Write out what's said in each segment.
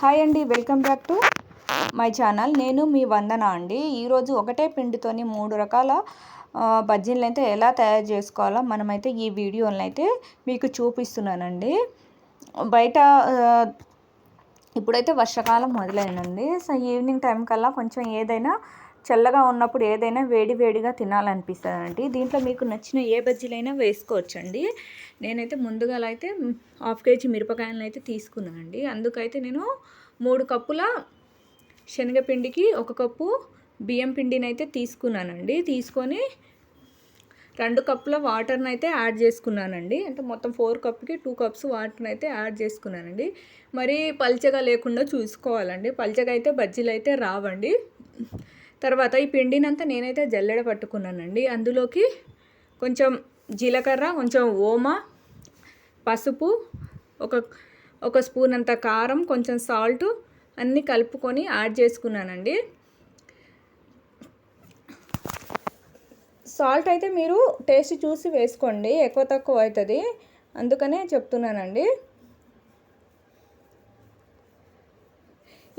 Hi అండి welcome back to my channel. నేను మీ వందన అండి. ఈరోజు ఒకటే పిండితోని మూడు రకాల బజ్జీలను అయితే ఎలా తయారు చేసుకోవాలో మనమైతే ఈ వీడియోలను అయితే మీకు చూపిస్తున్నానండి. బయట ఇప్పుడైతే వర్షాకాలం మొదలైందండి. సో ఈవినింగ్ టైం కల్లా కొంచెం ఏదైనా చల్లగా ఉన్నప్పుడు ఏదైనా వేడి వేడిగా తినాలనిపిస్తుందండి. దీంట్లో మీకు నచ్చిన ఏ బజ్జీలైనా వేసుకోవచ్చండి. నేనైతే ముందుగా అయితే హాఫ్ కేజీ మిరపకాయలను అయితే తీసుకున్నానండి. అందుకైతే నేను మూడు కప్పుల శనగపిండికి ఒక కప్పు బియ్యం పిండిని అయితే తీసుకున్నానండి. తీసుకొని రెండు కప్పుల వాటర్ని అయితే యాడ్ చేసుకున్నానండి. అంటే మొత్తం ఫోర్ కప్కి టూ కప్స్ వాటర్ని అయితే యాడ్ చేసుకున్నానండి. మరి పల్చగా లేకుండా చూసుకోవాలండి. పల్చగా అయితే బజ్జీలు అయితే రావండి. తర్వాత ఈ పిండినంతా నేనైతే జల్లెడ పట్టుకున్నానండి. అందులోకి కొంచెం జీలకర్ర కొంచెం ఓమ పసుపు ఒక ఒక స్పూన్ అంత కారం కొంచెం సాల్ట్ అన్నీ కలుపుకొని యాడ్ చేసుకున్నానండి. సాల్ట్ అయితే మీరు టేస్ట్ చూసి వేసుకోండి ఎక్కువ తక్కువ అవుతుంది. అందుకనే చెప్తున్నానండి.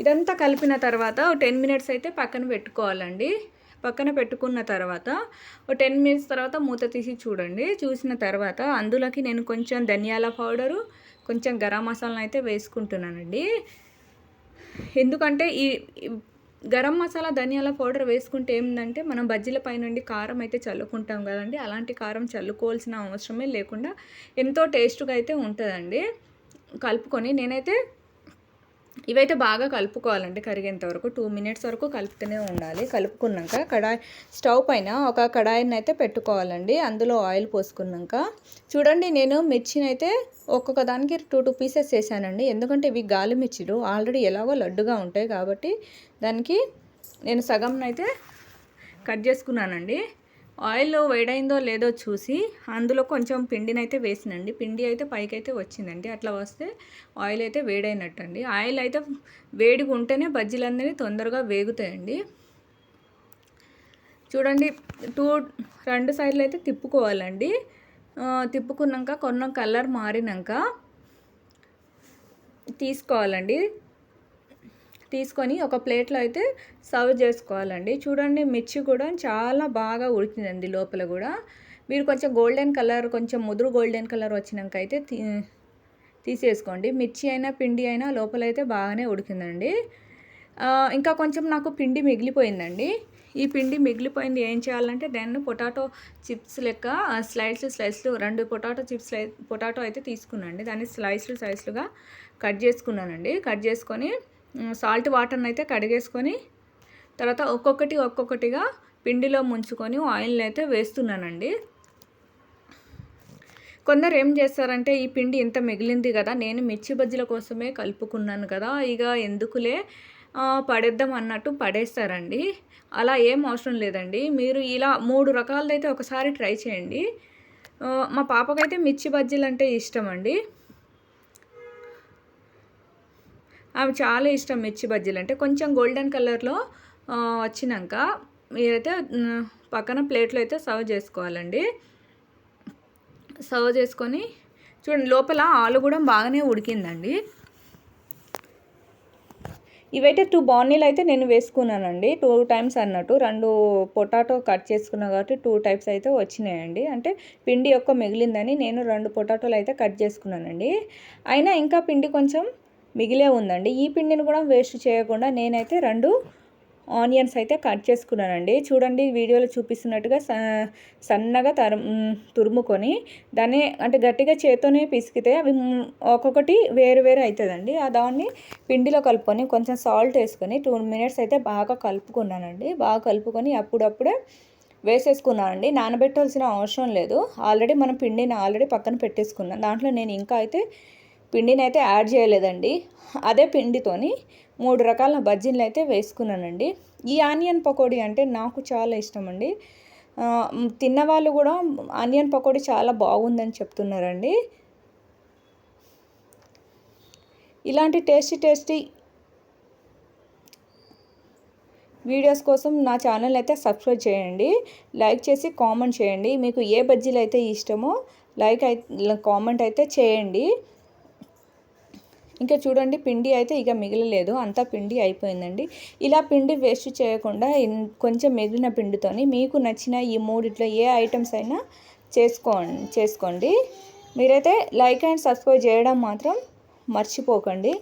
ఇదంతా కలిపిన తర్వాత టెన్ మినిట్స్ అయితే పక్కన పెట్టుకోవాలండి. పక్కన పెట్టుకున్న తర్వాత ఒక టెన్ మినిట్స్ తర్వాత మూత తీసి చూడండి. చూసిన తర్వాత అందులోకి నేను కొంచెం ధనియాల పౌడరు కొంచెం గరం మసాలా అయితే వేసుకుంటున్నానండి. ఎందుకంటే ఈ గరం మసాలా ధనియాల పౌడర్ వేసుకుంటే ఏంటంటే మనం బజ్జీల పైనుండి కారం అయితే చల్లుకుంటాం కదండి. అలాంటి కారం చల్లుకోవాల్సిన అవసరమే లేకుండా ఎంతో టేస్ట్గా అయితే ఉంటుందండి. కలుపుకొని నేనైతే ఇవైతే బాగా కలుపుకోవాలండి కరిగేంత వరకు. టూ మినిట్స్ వరకు కలుపుతూనే ఉండాలి. కలుపుకున్నాక కడాయి స్టవ్ పైన ఒక కడాయిని అయితే పెట్టుకోవాలండి. అందులో ఆయిల్ పోసుకున్నాక. చూడండి నేను మిర్చిని అయితే ఒక్కొక్క దానికి టూ టూ పీసెస్ చేశానండి. ఎందుకంటే ఇవి గాలి మిర్చిలు. ఆల్రెడీ ఎలాగో లడ్డుగా ఉంటాయి కాబట్టి దానికి నేను సగంనైతే కట్ చేసుకున్నానండి. ఆయిల్ వేడైందో లేదో చూసి అందులో కొంచెం పిండిని అయితే వేసినండి. పిండి అయితే పైకి అయితే వచ్చిందండి. అట్లా వస్తే ఆయిల్ అయితే వేడైనట్టు అండి ఆయిల్ అయితే వేడిగా ఉంటేనే బజ్జీలన్నీ తొందరగా వేగుతాయండి. చూడండి టూ రెండు సైడ్లు అయితే తిప్పుకోవాలండి. తిప్పుకున్నాక కొన్న కలర్ మారినాక తీసుకోవాలండి. తీసుకొని ఒక ప్లేట్లో అయితే సర్వ్ చేసుకోవాలండి. చూడండి మిర్చి కూడా చాలా బాగా ఉడికిందండి లోపల కూడా. మీరు కొంచెం గోల్డెన్ కలర్ కొంచెం ముదురు గోల్డెన్ కలర్ వచ్చినాక అయితే తీసేసుకోండి. మిర్చి అయినా పిండి అయినా లోపల అయితే బాగానే ఉడికిందండి. ఇంకా కొంచెం నాకు పిండి మిగిలిపోయిందండి. ఈ పిండి మిగిలిపోయింది ఏం చేయాలంటే దాన్ని పొటాటో చిప్స్ లెక్క స్లైస్లు స్లైస్లు రెండు పొటాటో చిప్స్ పొటాటో అయితే తీసుకున్నాండి దాన్ని స్లైస్లు స్లైస్లుగా కట్ చేసుకున్నానండి. కట్ చేసుకొని సాల్ట్ వాటర్ని అయితే కడిగేసుకొని తర్వాత ఒక్కొక్కటి ఒక్కొక్కటిగా పిండిలో ముంచుకొని ఆయిల్ని అయితే వేస్తున్నానండి. కొందరు ఏం చేస్తారంటే ఈ పిండి ఇంత మిగిలింది కదా నేను మిర్చి బజ్జీల కోసమే కలుపుకున్నాను కదా ఇక ఎందుకులే పడేద్దాం అన్నట్టు పడేస్తారండి. అలా ఏం అవసరం లేదండి. మీరు ఇలా మూడు రకాలదైతే ఒకసారి ట్రై చేయండి. మా పాపకైతే మిర్చి బజ్జీలు అంటే ఇష్టం అండి అవి చాలా ఇష్టం మిర్చి బజ్జీలు అంటే. కొంచెం గోల్డెన్ కలర్లో వచ్చినాక మీరైతే పక్కన ప్లేట్లో అయితే సర్వ్ చేసుకోవాలండి. సర్వ్ చేసుకొని చూడండి లోపల ఆలు కూడా బాగానే ఉడికిందండి. ఇవైతే టూ బాన్నీలు అయితే నేను వేసుకున్నానండి. టూ టైమ్స్ అన్నట్టు. రెండు పొటాటో కట్ చేసుకున్నా కాబట్టి టూ టైప్స్ అయితే వచ్చినాయండి. అంటే పిండి యొక్క మిగిలిందని నేను రెండు పొటాటోలు అయితే కట్ చేసుకున్నానండి. అయినా ఇంకా పిండి కొంచెం మిగిలే ఉందండి. ఈ పిండిని కూడా వేస్ట్ చేయకుండా నేనైతే రెండు ఆనియన్స్ అయితే కట్ చేసుకున్నానండి. చూడండి వీడియోలో చూపిస్తున్నట్టుగా సన్నగా తరు తురుముకొని దాన్ని అంటే గట్టిగా చేత్తోనే పిసికితే అవి ఒక్కొక్కటి వేరు వేరు అవుతుందండి ఆ దాన్ని పిండిలో కలుపుకొని కొంచెం సాల్ట్ వేసుకొని టూ మినిట్స్ అయితే బాగా కలుపుకున్నానండి. బాగా కలుపుకొని అప్పుడప్పుడే వేసేసుకున్నానండి. నానబెట్టాల్సిన అవసరం లేదు. ఆల్రెడీ మనం పిండిని ఆల్రెడీ పక్కన పెట్టేసుకున్నాం. దాంట్లో నేను ఇంకా అయితే పిండిని అయితే యాడ్ చేయలేదండి. అదే పిండితోని మూడు రకాల బజ్జీలు అయితే వేసుకున్నానండి. ఈ ఆనియన్ పకోడీ అంటే నాకు చాలా ఇష్టం అండి తిన్నవాళ్ళు కూడా ఆనియన్ పకోడీ చాలా బాగుందని చెప్తున్నారండి. ఇలాంటి టేస్టీ టేస్టీ వీడియోస్ కోసం నా ఛానల్ అయితే సబ్స్క్రైబ్ చేయండి. లైక్ చేసి కామెంట్ చేయండి. మీకు ఏ బజ్జీలు అయితే ఇష్టమో లైక్ అయితే కామెంట్ అయితే చేయండి. ఇంకా చూడండి పిండి అయితే ఇక మిగలలేదు. అంతా పిండి అయిపోయిందండి. ఇలా పిండి వేస్ట్ చేయకుండా కొంచెం మిగిలిన పిండితోని మీకు నచ్చిన ఈ మూడిట్లో ఏ ఐటమ్స్ అయినా చేసుకోండి చేసుకోండి. మీరైతే లైక్ అండ్ సబ్స్క్రైబ్ చేయడం మాత్రం మర్చిపోకండి.